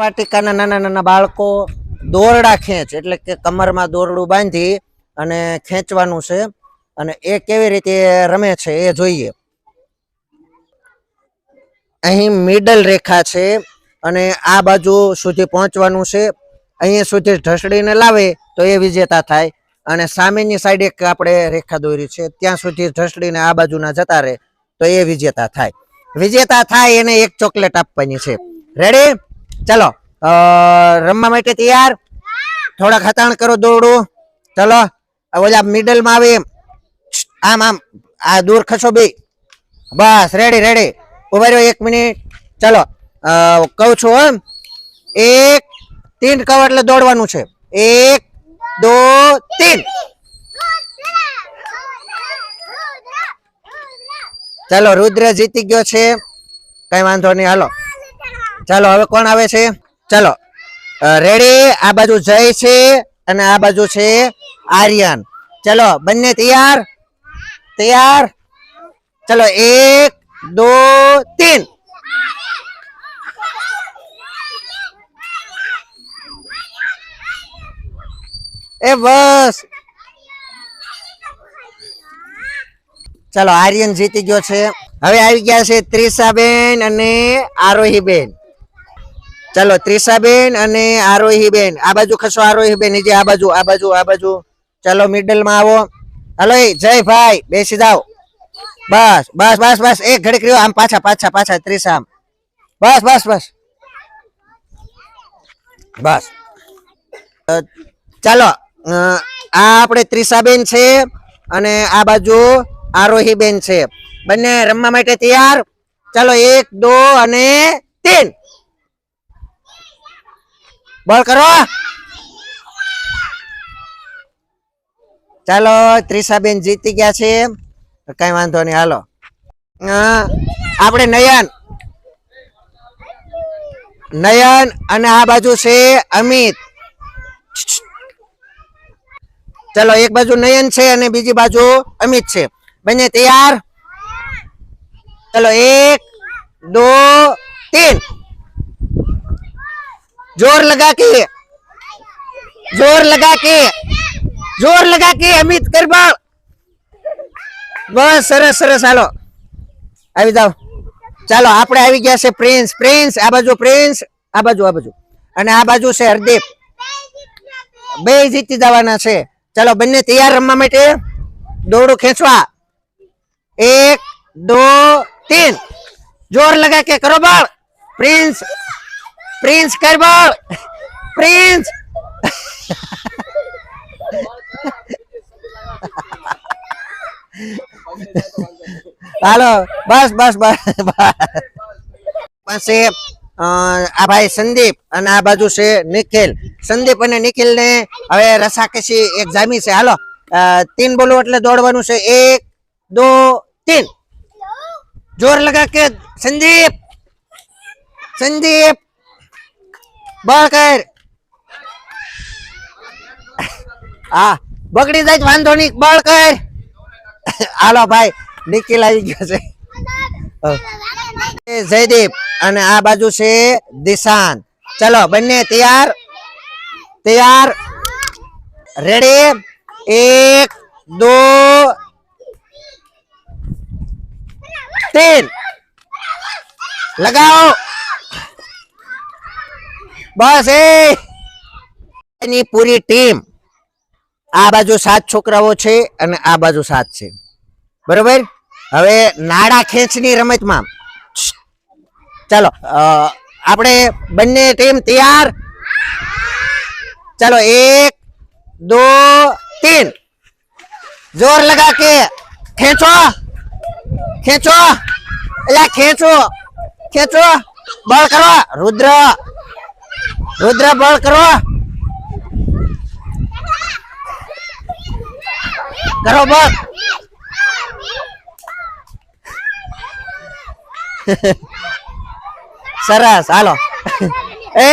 વાટિકાના નાના નાના બાળકો દોરડા ખેંચ, એટલે કે કમરમાં દોરડું બાંધી અને ખેંચવાનું છે. અને એ કેવી રીતે રમે છે એ જોઈએ. અહીં મિડલ રેખા છે અને આ બાજુ સુધી પહોંચવાનું છે. અહીંયા સુધી ઢસડીને લાવે તો એ વિજેતા થાય. અને સામેની સાઈડ એક આપણે રેખા દોરી છે. ત્યાં સુધી ઢસડીને આ બાજુના જતા રહે તો એ વિજેતા થાય. વિજેતા થાય એને એક ચોકલેટ આપવાની છે. રેડી ચલો રમવા માટે તૈયાર? થોડાક હતાણ કરો દોડું ચલો ઓલા મિડલમાં આવે આમ આમ. આ દૂર ખસો બે. બસ રેડી રેડી ઊભા રહ્યો એક મિનિટ. ચલો કહું છું એમ. એક, તીન કહો એટલે દોડવાનું છે. એક, દો, તીન. ચાલો, રુદ્ર જીતી ગયો છે. કઈ વાંધો નહીં, હાલો. ચાલો, હવે કોણ આવે છે? ચાલો રેડી આ બાજુ જય છે અને આ બાજુ છે આર્યન. ચલો, બંને તૈયાર? તૈયાર? ચલો, એક, દો, તીન. એ બસ. ચાલો, આર્યન જીતી ગયો છે. હવે આવી ગયા છે ત્રિષાબેન અને આરોહીબેન. ચાલો, ત્રિષાબેન અને આરોહીબેન. આ બાજુ ખસો આરોહીબેન, નીચે આ બાજુ આ બાજુ આ બાજુ. ચાલો, મિડલમાં આવો. હાલો જય ભાઈ. બેસી જાઓ. બસ બસ બસ બસ. એક ઘડીક રહ્યો. આમ પાછા પાછા પાછા ત્રિષા આમ. બસ બસ બસ. બસ. ચાલો આ આપણે ત્રિષાબેન છે અને આ બાજુ આરોહીબેન છે. બંને રમવા માટે તૈયાર. ચાલો, એક, દો અને તીન. બોલ કરો. ચાલો, ત્રિષાબેન જીતી ગયા છે. કઈ વાંધો નહીં, હાલો. આપણે નયન. નયન અને આ બાજુ છે અમિત. ચલો, એક બાજુ નયન છે અને બીજી બાજુ અમિત છે. બંને તૈયાર? ચલો, એક, દો तीन जोर लगा के जोर लगा के जोर लगा के અમિત કરબાળ બસ સરસ સરસ હાલો આવી જાઓ ચાલો આપણે આવી ગયા છે પ્રિન્સ પ્રિન્સ આ બાજુ પ્રિન્સ આ બાજુ આ બાજુ અને આ બાજુ છે હરદીપ બે જીતી જવાના છે ચાલો બંને તૈયાર રમવા માટે દોડું ખેંચવા એક દો तीन जोर लगा के करो बाल प्रिंस પ્રિન્સ કરબો પ્રિન્સ! હાલો, બસ બસ બસ બસ. આ ભાઈ સંદીપ અને આ બાજુ છે નિખિલ. સંદીપ અને નિખિલ ને હવે રસાકસી એક જામી છે. હાલો તીન બોલું એટલે દોડવાનું છે. એક, દો, તીન. જોર લગા કે સંદીપ! સંદીપ! બકર હા, બગડી જાય વાંધો નહીં. બળ કર. હાલો ભાઈ નિકિલ આવી ગયો છે. જયદીપ અને આ બાજુ છે દિશાન. ચલો, બંને તૈયાર? તૈયાર? રેડી એક, દો તીન લગાવો. બસ એ. એની પૂરી ટીમ આ બાજુ સાત છોકરાઓ છે અને આ બાજુ સાત છે. બરોબર? હવે નાડા ખેંચની રમતમાં. ચાલો આપણે બંને ટીમ તૈયાર? ચાલો, એક, દો, તીન. જોર લગા કે ખેંચો. ખેંચો. એટલે ખેંચો. ખેંચો. બળ કરો. રુદ્ર. રુદ્ર બળ કરો. કરો બળ. સરસ હાલો. એ